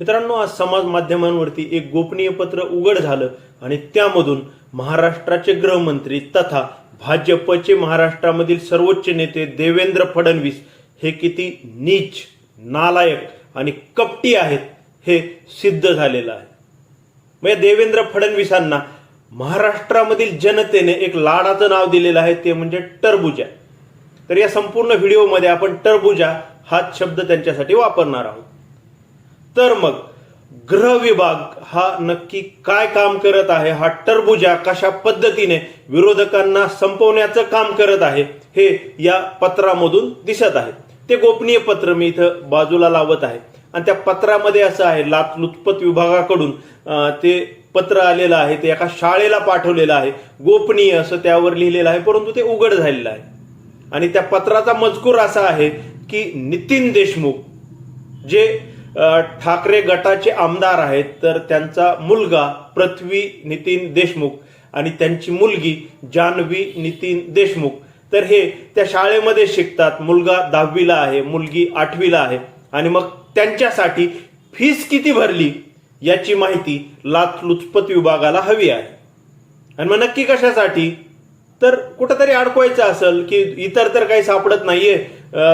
मित्रांनो आज समाज माध्यमांवरती एक गोपनीय पत्र उघड झालं आणि त्यामधून महाराष्ट्राचे गृहमंत्री तथा भाजपचे महाराष्ट्रामधील सर्वोच्च नेते देवेंद्र फडणवीस हे किती नीच नालायक आणि कपटी आहेत हे सिद्ध झालेलं आहे. म्हणजे देवेंद्र फडणवीसांना महाराष्ट्रामधील जनतेने एक लाडाचं नाव दिलेलं आहे ते म्हणजे टरबुजा. तर या संपूर्ण व्हिडिओमध्ये आपण टरबुजा हाच शब्द त्यांच्यासाठी वापरणार आहोत. तर मग ग्रह विभाग हा नक्की काय काम करत आहे? हा टरबुजा कशा पद्धतीने विरोधकांना संपवण्याचं काम करत आहे? हे या पत्रामधून दिसत आहे. ते गोपनीय पत्र मी इथं बाजूला लावत आहे. आणि त्या पत्रामध्ये असं आहे लाच लुचपत विभागाकडून ते पत्र आलेलं आहे ते एका शाळेला पाठवलेलं आहे. गोपनीय असं त्यावर लिहिलेलं आहे परंतु ते उघड झालेलं आहे. आणि त्या पत्राचा मजकूर असा आहे की नितीन देशमुख जे ठाकरे गटाचे आमदार आहेत तर त्यांचा मुलगा पृथ्वी नितीन देशमुख आणि त्यांची मुलगी जान्हवी नितीन देशमुख. तर हे त्या शाळेमध्ये शिकतात मुलगा दहावीला आहे मुलगी आठवीला आहे. आणि मग त्यांच्यासाठी फीस किती भरली याची माहिती लाचलुचपत विभागाला हवी आहे. आणि मग नक्की कशासाठी? तर कुठंतरी अडकवायचं असेल की इतर तर काही सापडत नाहीये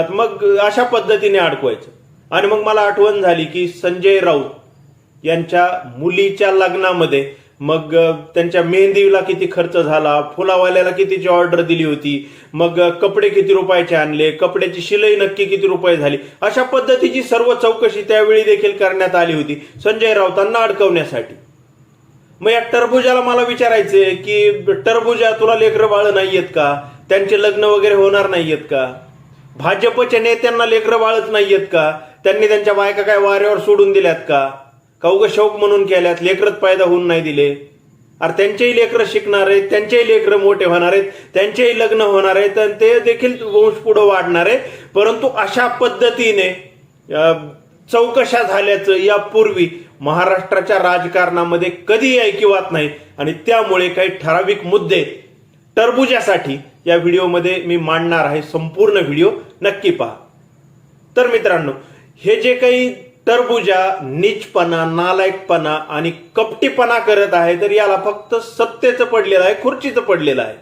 मग अशा पद्धतीने अडकवायचं. आणि मग मला आठवण झाली की संजय राऊत यांच्या मुलीच्या लग्नामध्ये मग त्यांच्या मेहंदीला किती खर्च झाला फुलावाल्याला कितीची ऑर्डर दिली होती मग कपडे किती रुपयाचे आणले कपड्याची शिलाई नक्की किती रुपये झाली अशा पद्धतीची सर्व चौकशी त्यावेळी देखील करण्यात आली होती संजय राऊतांना अडकवण्यासाठी. मग या टरबुजाला मला विचारायचंय की टरबुजा तुला लेकरं बाळ नाहीयेत का? त्यांचे लग्न वगैरे होणार नाहीयेत का? भाजपच्या नेत्यांना लेकरं बाळच नाहीयेत का? त्यांनी त्यांच्या बायका काय वाऱ्यावर सोडून दिल्यात का? कौग शौक म्हणून केल्यात लेकरच फायदा होऊन नाही दिले. अरे त्यांचेही लेकरं शिकणार आहेत त्यांचेही लेकरं मोठे होणार आहेत त्यांचेही लग्न होणार आहेत आणि ते देखील वंश पुढं वाढणार आहे परंतु अशा पद्धतीने चौकशा झाल्याचं यापूर्वी महाराष्ट्राच्या राजकारणामध्ये कधी ऐकिवात नाही. आणि त्यामुळे काही ठराविक मुद्दे टरबुजासाठी या व्हिडिओमध्ये मी मांडणार आहे. संपूर्ण व्हिडिओ नक्की पहा. तर मित्रांनो हे जे काही टरबुजा नीचपणा नालायकपणा आणि कपटीपणा करत आहे तर याला फक्त सत्तेचं पडलेलं आहे खुर्चीचं पडलेलं आहे.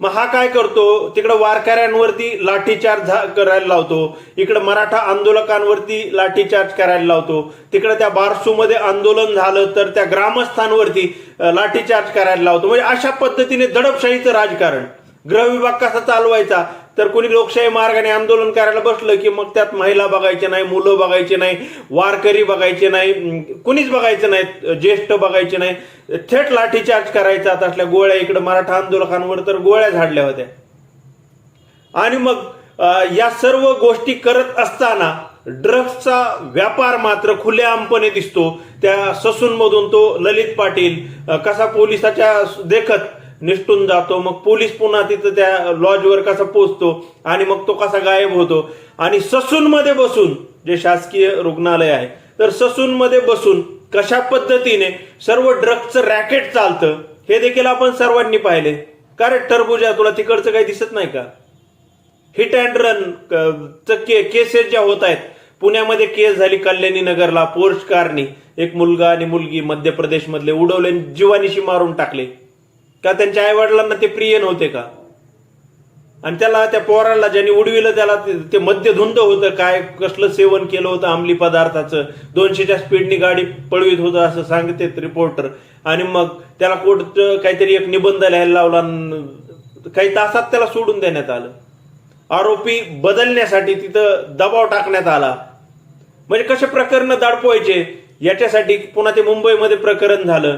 मग हा काय करतो? तिकडं वारकऱ्यांवरती लाठीचार्ज झा- करायला लावतो. इकडं मराठा आंदोलकांवरती लाठीचार्ज करायला लावतो. तिकडं त्या बारसूमध्ये आंदोलन झालं तर त्या ग्रामस्थांवरती लाठीचार्ज करायला लावतो. म्हणजे अशा पद्धतीने दडपशाहीचं राजकारण. गृह विभाग कसा चालवायचा? तर कोणी लोकशाही मार्गाने आंदोलन करायला बसलं की मग त्यात महिला बघायचे नाही मुलं बघायचे नाही वारकरी बघायचे नाही कुणीच बघायचं नाही ज्येष्ठ बघायचे नाही. थेट लाठीचार्ज करायचा तसल्या गोळ्या इकडे मराठा आंदोलकांवर तर गोळ्या झाडल्या होत्या. आणि मग या सर्व गोष्टी करत असताना ड्रग्सचा व्यापार मात्र खुलेआमपणे दिसतो. त्या ससूनमधून तो ललित पाटील कसा पोलिसाच्या देखत निष्ठून जातो मग पोलीस पुन्हा तिथं त्या लॉजवर कसा पोहोचतो आणि मग तो कसा गायब होतो. आणि ससूनमध्ये बसून जे शासकीय रुग्णालय आहे तर ससूनमध्ये बसून कशा पद्धतीने सर्व ड्रग्सचं रॅकेट चालतं हे देखील आपण सर्वांनी पाहिले. का रे टरबुजा तुला तिकडचं काही दिसत नाही का? हिट अँड रन के केसेस ज्या होत आहेत पुण्यामध्ये केस झाली कल्याणी नगरला पोर्च कारनी एक मुलगा आणि मुलगी मध्य प्रदेश मधले उडवले जीवानीशी जीवानिशी मारून टाकले. का त्यांच्या आई वडिलांना ते प्रिय नव्हते का? आणि त्याला त्या पोराला ज्याने उडविलं त्याला ते- ते होतं काय कसलं सेवन केलं होतं अंमली पदार्थाचं. दोनशेच्या स्पीडनी गाडी पळवीत होतं असं सांगते रिपोर्टर आणि मग त्याला कोर्ट काहीतरी एक निबंध लिहायला लावला आणि काही तासात त्याला सोडून देण्यात आलं. आरोपी बदलण्यासाठी तिथं दबाव टाकण्यात आला. म्हणजे कसे प्रकरण दाडपोयचे याच्यासाठी पुन्हा ते मुंबईमध्ये प्रकरण झालं.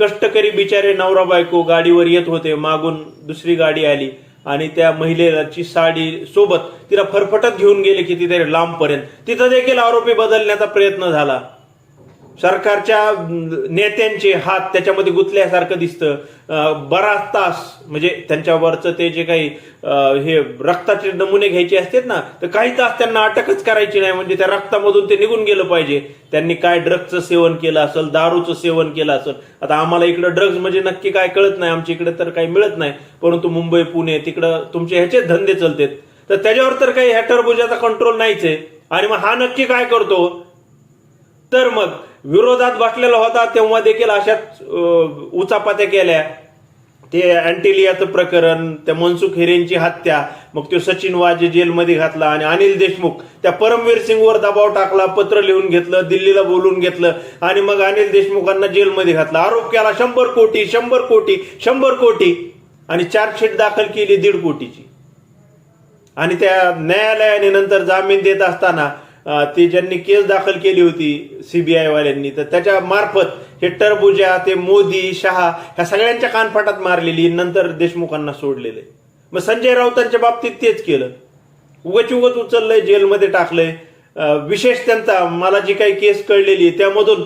कष्टकरी बिचारे नवरा बायको गाडीवर येत होते मागून दुसरी गाडी आली आणि त्या महिलेची साडी सोबत तिला फरफटत घेऊन गेले कितीतरी लांबपर्यंत. तिथं देखील आरोपी बदलण्याचा प्रयत्न झाला. सरकारच्या नेत्यांचे हात त्याच्यामध्ये गुंतल्यासारखं दिसतं. बराच तास म्हणजे त्यांच्यावरचं ते जे काही हे रक्ताचे नमुने घ्यायचे असतात ना तर काही तास त्यांना अटकच करायची नाही म्हणजे त्या रक्तामधून ते निघून गेलं पाहिजे. त्यांनी काय ड्रग्जचं सेवन केलं असेल दारूचं सेवन केलं असेल. आता आम्हाला इकडं ड्रग्ज म्हणजे नक्की काय कळत नाही आमच्या इकडे तर काही मिळत नाही. परंतु मुंबई पुणे तिकडं तुमचे ह्याचे धंदे चलतेत. तर त्याच्यावर तर काही ह्या टरबुजाचा कंट्रोल नाहीच आहे. आणि मग हा नक्की काय करतो? तर मग विरोधात बसलेला होता तेव्हा देखील अशाच उचापात्या केल्या. ते अँटिलियाचं प्रकरण त्या मनसुख हिरेंची हत्या मग तो सचिन वाजे जेलमध्ये घातला आणि अनिल देशमुख त्या परमवीर सिंगवर दबाव टाकला पत्र लिहून घेतलं दिल्लीला बोलून घेतलं आणि मग अनिल देशमुखांना जेलमध्ये घातलं. आरोप केला शंभर कोटी शंभर कोटी शंभर कोटी आणि चार्जशीट दाखल केली दीड कोटीची. आणि त्या न्यायालयाने नंतर जामीन देत असताना ते ज्यांनी केस दाखल केली होती सीबीआय वाल्यांनी तर त्याच्या मार्फत हे टरबुजा ते मोदी शहा ह्या सगळ्यांच्या कानफाटात मारलेली नंतर देशमुखांना सोडलेले. मग संजय राऊतांच्या बाबतीत तेच केलं. उगच उगच उचललंय जेलमध्ये टाकलंय. विशेष त्यांचा मला जी काही केस कळलेली त्यामधून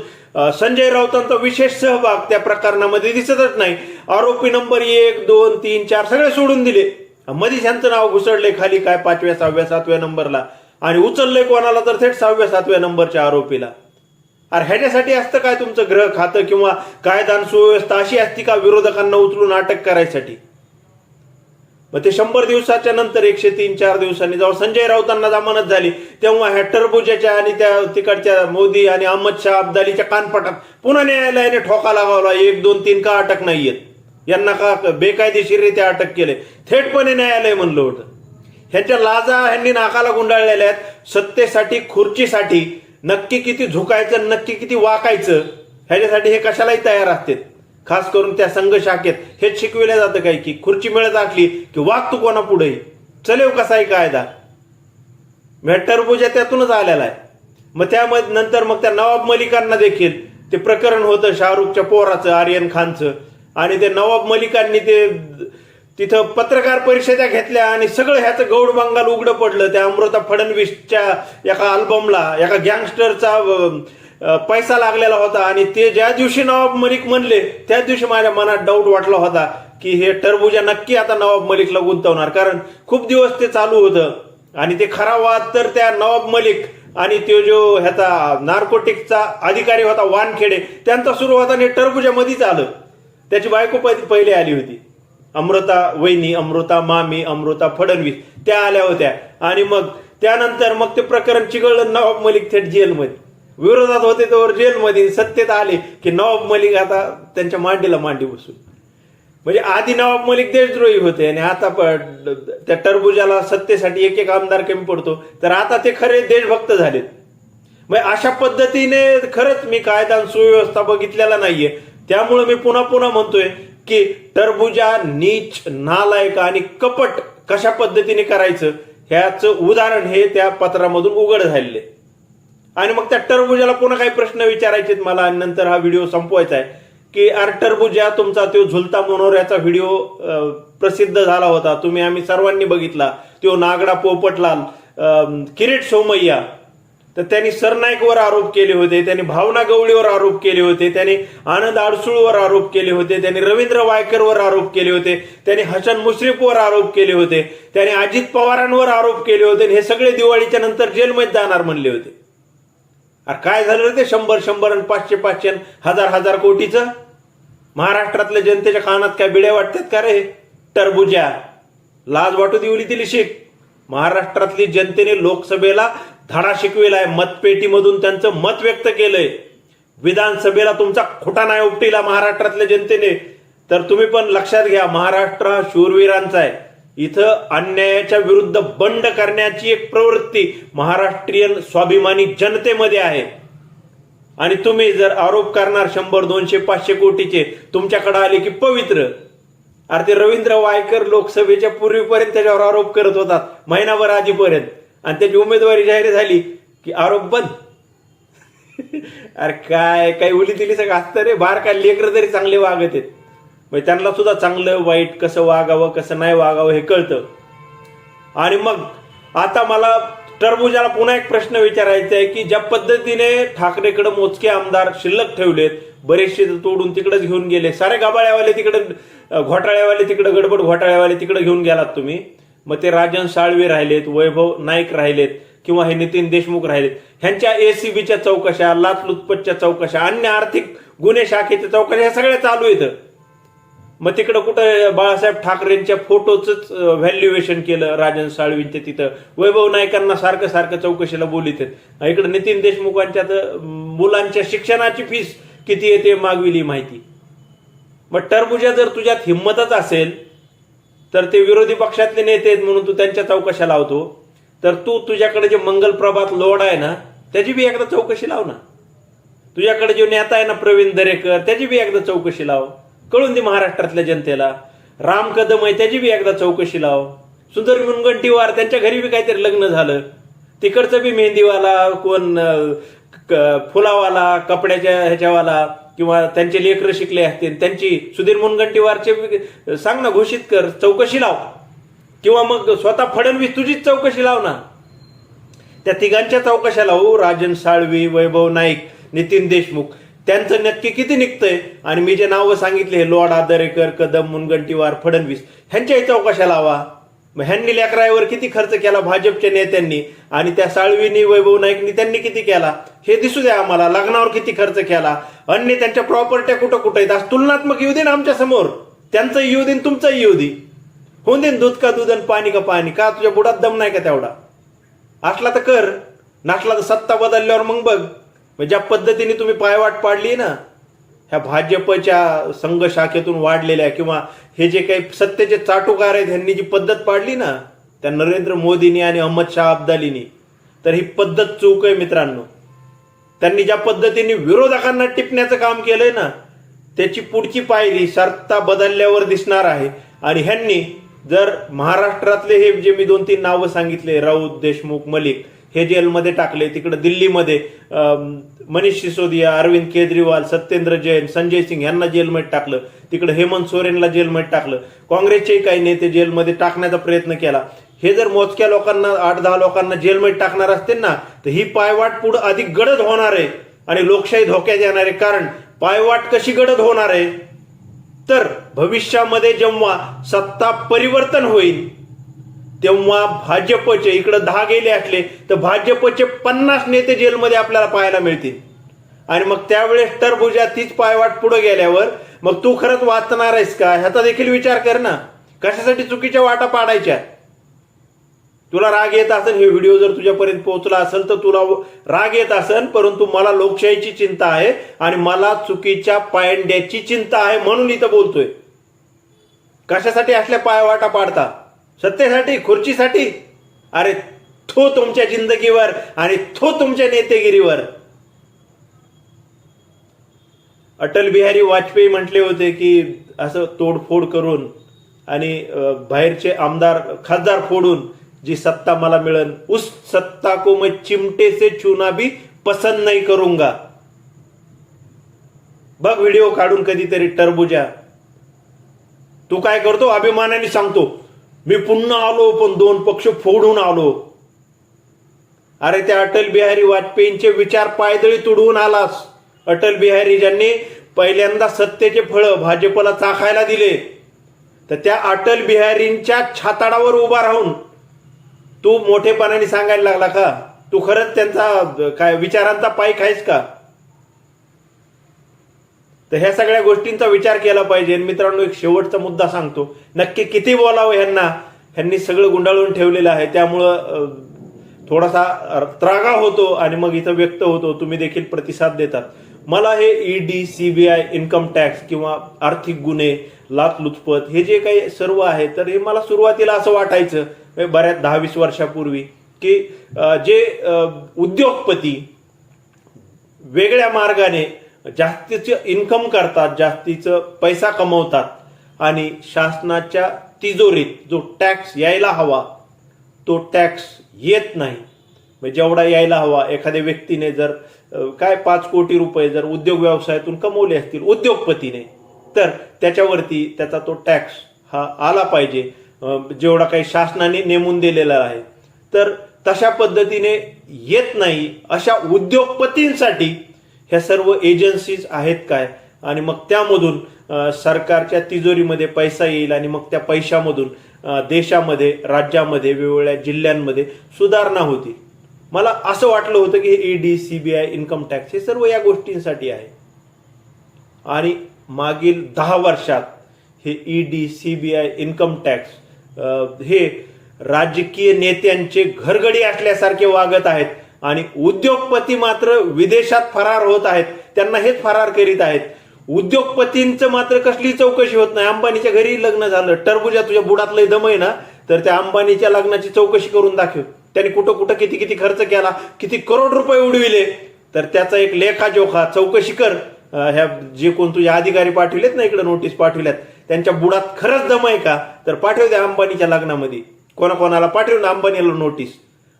संजय राऊतांचा विशेष सहभाग त्या प्रकरणामध्ये दिसतच नाही. आरोपी नंबर एक दोन तीन चार सगळे सोडून दिले. मध्येच ह्यांचं नाव घुसडले खाली काय पाचव्या सहाव्या सातव्या नंबरला. आणि उचललंय कोणाला तर थेट सहाव्या सातव्या नंबरच्या आरोपीला. अरे ह्याच्यासाठी असतं काय तुमचं ग्रह खातं किंवा कायदान सुव्यवस्था अशी असती का विरोधकांना उचलून अटक करायसाठी? मग ते शंभर दिवसाच्या नंतर एकशे तीन चार दिवसांनी जेव्हा संजय राऊतांना जमानत झाली तेव्हा ह्या टरबुजाच्या आणि त्या तिकडच्या मोदी आणि अहमद शाह अब्दालीच्या कानपटात पुन्हा न्यायालयाने ठोका लगावला एक दोन तीन का अटक नाहीयेत? यांना का बेकायदेशीररित्या अटक केले? थेटपणे न्यायालय म्हणलं होतं. ह्यांच्या लाजा ह्यांनी नाकाला गुंडाळलेल्या आहेत. सत्तेसाठी खुर्चीसाठी नक्की किती झुकायचं नक्की किती वाकायचं ह्याच्यासाठी हे कशालाही तयार असतात. खास करून त्या संघ शाखेत. हेच शिकविलं जातं काय की खुर्ची मिळत असली की वाग तू कोणा पुढे चलेव कसाही कायदा? म्हणजे टरबुजा त्यातूनच आलेला आहे. मग त्यामध्ये नंतर मग त्या नवाब मलिकांना देखील ते प्रकरण होतं शाहरुखच्या पोराचं आर्यन खानचं. आणि ते नवाब मलिकांनी ते तिथं पत्रकार परिषदा घेतल्या आणि सगळं ह्याचं गौड बंगाल उघडं पडलं. त्या अमृता फडणवीसच्या एका अल्बमला एका गँगस्टरचा पैसा लागलेला होता. आणि ते ज्या दिवशी नवाब मलिक म्हणले त्या दिवशी माझ्या मनात डाऊट वाटला होता की हे टरबुजा नक्की आता नवाब मलिकला गुंतवणार. कारण खूप दिवस ते चालू होतं. आणि ते खरा वाद तर त्या नवाब मलिक आणि तो जो ह्याचा नार्कोटिकचा अधिकारी होता वानखेडे त्यांचा सुरू होता आणि टरबुजा मध्येच आलं. त्याची बायको पहिले आली होती. अमृता वहिनी अमृता मामी अमृता फडणवीस त्या आल्या होत्या. आणि मग त्यानंतर मग ते प्रकरण चिघळलं नवाब मलिक थेट जेलमध्ये. विरोधात होते तर जेलमध्ये सत्तेत आले की नवाब मलिक आता त्यांच्या मांडीला मांडी बसून म्हणजे आधी नवाब मलिक देशद्रोही होते आणि आता त्या टरबुजाला सत्तेसाठी एक एक आमदार कमी पडतो. तर आता ते खरे देशभक्त झालेत. म्हणजे अशा पद्धतीने खरंच मी कायदा सुव्यवस्था बघितलेला नाहीये. त्यामुळे मी पुन्हा पुन्हा म्हणतोय की टरबुजा नीच नालायक आणि कपट कशा पद्धतीने करायचं? ह्याचं उदाहरण हे त्या पत्रामधून उघड झालेले आणि मग त्या टरबुजाला पुन्हा काही प्रश्न विचारायचे मला आणि नंतर हा व्हिडिओ संपवायचा आहे. की अर टरबुजा तुमचा तो झुलता मनोऱ्याचा व्हिडिओ प्रसिद्ध झाला होता. तुम्ही आम्ही सर्वांनी बघितला. तो नागडा पोपटलाल किरीट सोमय्या तर त्यांनी सरनाईकवर आरोप केले होते त्यांनी भावना गवळीवर आरोप केले होते त्यांनी आनंद आडसूळवर आरोप केले होते त्यांनी रवींद्र वायकरवर आरोप केले होते त्यांनी हसन मुश्रीफवर आरोप केले होते त्यांनी अजित पवारांवर आरोप केले होते आणि हे सगळे दिवाळीच्या नंतर जेलमध्ये जाणार म्हणले होते. अरे काय झालं ते शंभर शंभर आणि पाचशे पाचशे हजार हजार कोटीचं? महाराष्ट्रातल्या जनतेच्या कानात काय बिड्या वाटतात का रे? टरबुज्या लाज वाटू दिवली तिली शिक महाराष्ट्रातली जनतेने लोकसभेला धडा शिकविलाय मतपेटीमधून त्यांचं मत व्यक्त केलंय. विधानसभेला तुमचा खोटा नाही उपटीला महाराष्ट्रातल्या जनतेने. तर तुम्ही पण लक्षात घ्या महाराष्ट्र हा शूरवीरांचा आहे. इथं अन्यायाच्या विरुद्ध बंड करण्याची एक प्रवृत्ती महाराष्ट्रीयन स्वाभिमानी जनतेमध्ये आहे. आणि तुम्ही जर आरोप करणार शंभर दोनशे पाचशे कोटीचे तुमच्याकडे आले की पवित्र. अरे ते रवींद्र वायकर लोकसभेच्या पूर्वीपर्यंत त्याच्यावर आरोप करत होतात महिनाभर आधीपर्यंत. आणि त्याची उमेदवारी जाहीर झाली की आरोप बंद. अरे काय काय उली दिली सगळं. असतं रे बार काय लेकरं तरी चांगले वागत आहेत. म्हणजे त्यांना सुद्धा चांगलं वाईट कसं वागावं कसं नाही वागावं हे कळतं. आणि मग आता मला टरबुजाला पुन्हा एक प्रश्न विचारायचा आहे की ज्या पद्धतीने ठाकरेकडे मोजके आमदार शिल्लक ठेवलेत बरेचसे तोडून तिकडेच घेऊन गेले. सारे गाबाळ्यावाले तिकडे घोटाळ्यावाले तिकडे गडबड घोटाळ्यावाले तिकडे घेऊन गेलात तुम्ही. मग ते राजन साळवे राहिलेत वैभव नाईक राहिलेत किंवा हे नितीन देशमुख राहिलेत. ह्यांच्या एसीबीच्या चौकशा लाचलुचपतच्या चौकशा अन्य आर्थिक गुन्हे शाखेच्या चौकशा ह्या सगळ्या चालू आहेत. मग तिकडं कुठं बाळासाहेब ठाकरेंच्या फोटोच व्हॅल्युएशन केलं राजन साळवींचे तिथं. वैभव नायकांना सारखं सारखं चौकशीला बोलित आहेत. इकडं नितीन देशमुखांच्या मुलांच्या शिक्षणाची फीस किती येते मागविली माहिती. मग टरबुजा जर तुझ्यात हिंमतच असेल तर ते विरोधी पक्षातले नेते आहेत म्हणून तू त्यांच्या चौकशा लावतो. तर तू तुझ्याकडे जे मंगल प्रभात लोड आहे ना त्याची बी एकदा चौकशी लाव ना. तुझ्याकडे जो नेता आहे ना प्रवीण दरेकर त्याची बी एकदा चौकशी लाव. कळून दे महाराष्ट्रातल्या जनतेला. राम कदम आहे त्याची बी एकदा चौकशी लाव. सुंदर मुनगंटीवार त्यांच्या घरी बी काहीतरी लग्न झालं. तिकडचं बी मेहंदीवाला कोण क- फुलावाला कपड्याच्या ह्याच्यावाला किंवा त्यांचे लेकरं शिकले असतील त्यांची सुधीर मुनगंटीवारचे सांग ना घोषित कर चौकशी लाव. किंवा मग स्वतः फडणवीस तुझीच चौकशी लाव ना. त्या तिघांच्या चौकशा लावू राजन साळवी वैभव नाईक नितीन देशमुख. त्यांचं नक्की किती निघतंय? आणि मी जे नावं सांगितले हे लोडा दरेकर कदम मुनगंटीवार फडणवीस ह्यांच्याही चौकशा लावा. मग ह्यांनी लेकरावर किती खर्च केला भाजपच्या नेत्यांनी? आणि त्या साळवीनी वैभव नाईकनी त्यांनी किती केला? हे दिसू द्या आम्हाला. लग्नावर किती खर्च केला? अन्य त्यांच्या प्रॉपर्ट्या कुठं कुठं आहेत? आज तुलनात्मक येऊ दे ना आमच्यासमोर. त्यांचं येऊ दे तुमचंही तुमचं येऊ दे. होऊन दे दूध का दूध आणि पाणी का पाणी. का तुझ्या बुडात दम नाही का तेवढा? असला तर कर. नसला तर सत्ता बदलल्यावर मग बघ. मग ज्या पद्धतीने तुम्ही पायवाट पाडली ना ह्या भाजपच्या संघ शाखेतून वाढलेल्या किंवा हे जे काही सत्तेचे चाटुकार आहेत ह्यांनी जी पद्धत पाडली ना त्या नरेंद्र मोदींनी आणि अहमद शाह अब्दालीनी तर ही पद्धत चूक आहे मित्रांनो. त्यांनी ज्या पद्धतीने विरोधकांना टिपण्याचं काम केलंय ना त्याची पुढची पायरी सरता बदलल्यावर दिसणार आहे. आणि ह्यांनी जर महाराष्ट्रातले हे जे मी दोन तीन नावं सांगितले राऊत देशमुख मलिक हे जेलमध्ये टाकले तिकडे दिल्लीमध्ये मनीष सिसोदिया अरविंद केजरीवाल सत्येंद्र जैन संजय सिंग यांना जेलमध्ये टाकलं. तिकडे हेमंत सोरेनला जेलमध्ये टाकलं. काँग्रेसचेही काही नेते जेलमध्ये टाकण्याचा प्रयत्न केला. हे जर मोजक्या लोकांना आठ दहा लोकांना जेलमध्ये टाकणार असतील ना तर ही पायवाट पुढे अधिक गडद होणार आहे. आणि लोकशाही धोक्यात येणार आहे. कारण पायवाट कशी गडद होणार आहे? तर भविष्यामध्ये जेव्हा सत्ता परिवर्तन होईल तेव्हा भाजपचे इकडं दहा गेले असले तर भाजपचे पन्नास नेते जेलमध्ये आपल्याला पाहायला मिळतील. आणि मग त्यावेळेस टरबुजा तीच पायवाट पुढे गेल्यावर मग तू खरंच वाचणार आहेस का? ह्याचा देखील विचार कर ना. कशासाठी चुकीच्या वाटा पाडायच्या? तुला राग येत असेल हे व्हिडिओ जर तुझ्यापर्यंत पोहोचला असेल तर तुला राग येत असेल परंतु मला लोकशाहीची चिंता आहे आणि मला चुकीच्या पायंड्याची चिंता आहे म्हणून इथं बोलतोय. कशासाठी असल्या पायवाटा पाडता? सत्तेसाठी खुर्चीसाठी अरे थो तुमच्या जिंदगीवर आणि थो तुमच्या नेतेगिरीवर. अटल बिहारी वाजपेयी म्हटले होते की असं तोडफोड करून आणि बाहेरचे आमदार खासदार फोडून जी सत्ता मला मिळन उस सत्ता को मैं चिमटे से चुना भी पसंद नाही करूंगा. बघ व्हिडिओ काढून कधीतरी टरबुजा. तू काय करतो? अभिमानाने सांगतो. मी पुन्हा आलो पण दोन पक्ष फोडून आलो. अरे त्या अटल बिहारी वाजपेयींचे विचार पायदळी तुडवून आलास. अटल बिहारी ज्यांनी पहिल्यांदा सत्तेचे फळ भाजपला चाखायला दिले तर त्या अटल बिहारींच्या छाताडावर उभा राहून तू मोठेपणाने सांगायला लागला का? तू खरंच त्यांचा काय विचारांचा पाईक खायस का? तर ह्या सगळ्या गोष्टींचा विचार केला पाहिजे. मित्रांनो एक शेवटचा मुद्दा सांगतो. नक्की किती बोलावं ह्यांना? ह्यांनी सगळं गुंडाळून ठेवलेलं आहे. त्यामुळं थोडासा त्रागा होतो आणि मग इथं व्यक्त होतो. तुम्ही देखील प्रतिसाद देतात. मला हे ईडी सीबीआय इन्कम टॅक्स किंवा आर्थिक गुन्हे लाचलुचपत हे जे काही सर्व आहे तर हे मला सुरुवातीला असं वाटायचं म्हणजे बऱ्याच दहा वीस वर्षापूर्वी की जे उद्योगपती वेगळ्या मार्गाने जास्तीचं इन्कम करतात जास्तीचं पैसा कमवतात आणि शासनाच्या तिजोरीत जो टॅक्स यायला हवा तो टॅक्स येत नाही. म्हणजे जेवढा यायला हवा एखाद्या व्यक्तीने जर काय पाच कोटी रुपये जर उद्योग व्यवसायातून कमवले असतील उद्योगपतीने तर त्याच्यावरती त्याचा तो टॅक्स हा आला पाहिजे. जेवढा काही शासनाने नेमून दिलेला आहे. तर तशा पद्धतीने येत नाही अशा उद्योगपतींसाठी ह्या सर्व एजन्सीज आहेत काय? आणि मग त्यामधून सरकारच्या तिजोरीमध्ये पैसा येईल आणि मग त्या पैशामधून देशामध्ये राज्यामध्ये वेगवेगळ्या जिल्ह्यांमध्ये सुधारणा होती मला असं वाटलं होतं की हे ईडी सीबीआय इन्कम टॅक्स हे सर्व या गोष्टींसाठी आहे. आणि मागील दहा वर्षात हे ईडी सीबीआय इन्कम टॅक्स हे राजकीय नेत्यांचे घरगडी असल्यासारखे वागत आहेत. आणि उद्योगपती मात्र विदेशात फरार होत आहेत. त्यांना हेच फरार करीत आहेत. उद्योगपतींचं मात्र कसली चौकशी होत नाही. अंबानीच्या घरी लग्न झालं. टरबुजा तुझ्या बुडातलं दम आहे ना? तर त्या अंबानीच्या लग्नाची चौकशी करून दाखव. त्यांनी कुठं कुठं किती किती खर्च केला? किती करोड रुपये उडविले? तर त्याचा एक लेखाजोखा. चौकशी कर. ह्या जे कोण तुझे अधिकारी पाठविलेत ना इकडे नोटीस पाठविल्यात त्यांच्या बुडात खरंच दम आहे का? तर पाठव द्या अंबानीच्या लग्नामध्ये. कोणाकोणाला पाठवून ना अंबानीला नोटीस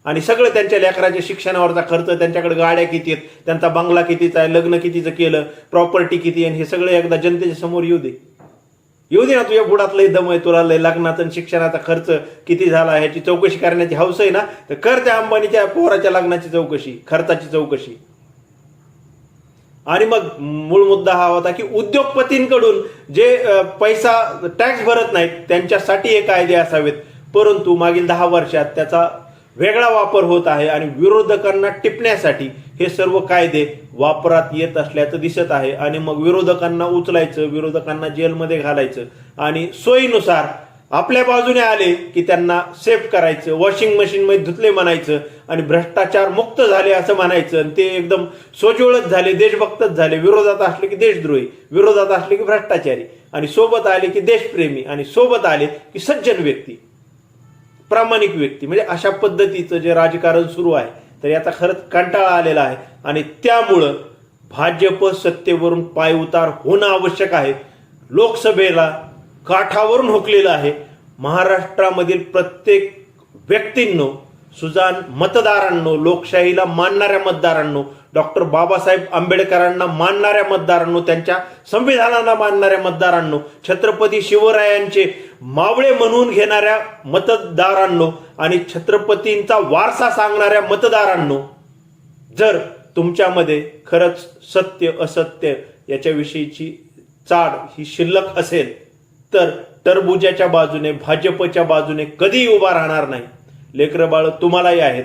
आणि सगळं त्यांच्या लेकराच्या शिक्षणावरचा खर्च त्यांच्याकडे गाड्या किती आहेत त्यांचा बंगला कितीचा आहे लग्न कितीचं केलं प्रॉपर्टी किती आहे आणि हे सगळं एकदा जनतेच्या समोर येऊ दे. येऊ दे ना तुझ्या बुडातलंही दम आहे तुला लय लग्नाचा आणि शिक्षणाचा खर्च किती झाला ह्याची चौकशी करण्याची हौस आहे ना? तर कर त्या अंबानीच्या पोराच्या लग्नाची चौकशी खर्चाची चौकशी. आणि मग मूळ मुद्दा हा होता की उद्योगपतींकडून जे पैसा टॅक्स भरत नाहीत त्यांच्यासाठी हे कायदे असावेत. परंतु मागील दहा वर्षात त्याचा वेगळा वापर होत आहे आणि विरोधकांना टिपण्यासाठी हे सर्व कायदे वापरात येत असल्याचं दिसत आहे. आणि मग विरोधकांना उचलायचं विरोधकांना जेलमध्ये घालायचं आणि सोयीनुसार आपल्या बाजूने आले की त्यांना सेफ करायचं वॉशिंग मशीनमध्ये धुतले म्हणायचं आणि भ्रष्टाचार मुक्त झाले असं म्हणायचं. आणि ते एकदम सोज्वळच झाले देशभक्तच झाले. विरोधात असले की देशद्रोही विरोधात असले की भ्रष्टाचारी आणि सोबत आले की देशप्रेमी आणि सोबत आले की सज्जन व्यक्ती. प्रामाणिक व्यक्ती. म्हणजे अशा पद्धतीचं जे राजकारण सुरू आहे तर याचा खरंच कंटाळा आलेला आहे. आणि त्यामुळं भाजप सत्तेवरून पायउतार होणं आवश्यक आहे. लोकसभेला काठावरून हुकलेलं आहे. महाराष्ट्रामधील प्रत्येक व्यक्तींनो सुजान मतदारांनो लोकशाहीला मानणाऱ्या मतदारांनो डॉक्टर बाबासाहेब आंबेडकरांना मानणाऱ्या मतदारांनो त्यांच्या संविधानाला मानणाऱ्या मतदारांनो छत्रपती शिवरायांचे मावळे म्हणून घेणाऱ्या मतदारांनो आणि छत्रपतींचा वारसा सांगणाऱ्या मतदारांनो जर तुमच्यामध्ये खरंच सत्य असत्य याच्याविषयीची चाड ही शिल्लक असेल तर टरबुजाच्या बाजूने भाजपच्या बाजूने कधीही उभा राहणार नाही. लेकरं बाळ तुम्हालाही आहेत.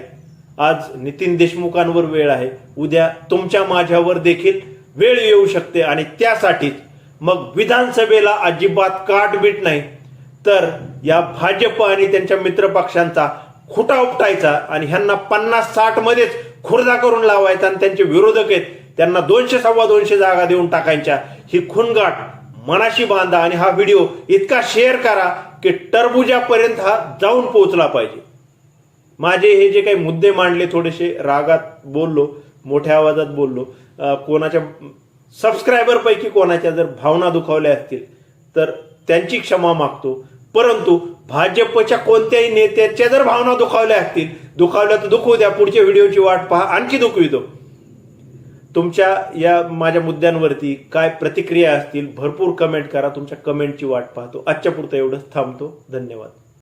आज नितीन देशमुखांवर वेळ आहे. उद्या तुमच्या माझ्यावर देखील वेळ येऊ शकते आणि त्यासाठीच मग विधानसभेला अजिबात काटबीट नाही. तर या भाजप आणि त्यांच्या मित्रपक्षांचा खुटा उपटायचा आणि ह्यांना पन्नास साठ मध्येच खुर्दा करून लावायचा आणि त्यांचे विरोधक आहेत त्यांना दोनशे सव्वा दोनशे जागा देऊन टाकायच्या. ही खुनगाट मनाशी बांधा आणि हा व्हिडिओ इतका शेअर करा की टरबुजापर्यंत हा जाऊन पोहोचला पाहिजे. माझे हे जे काही मुद्दे मांडले थोडेसे रागात बोललो मोठ्या आवाजात बोललो कोणाच्या सबस्क्रायबरपैकी कोणाच्या जर भावना दुखावल्या असतील तर त्यांची क्षमा मागतो. परंतु भाजपच्या कोणत्याही नेत्याच्या जर भावना दुखावल्या असतील दुखावल्या तर दुखवू द्या पुढच्या व्हिडिओची वाट पहा आणखी दुखवितो तुमच्या या माझ्या मुद्द्यांवरती काय प्रतिक्रिया असतील भरपूर कमेंट करा तुमच्या कमेंटची वाट पाहतो. आजच्या पुरतं एवढंच थांबतो. धन्यवाद.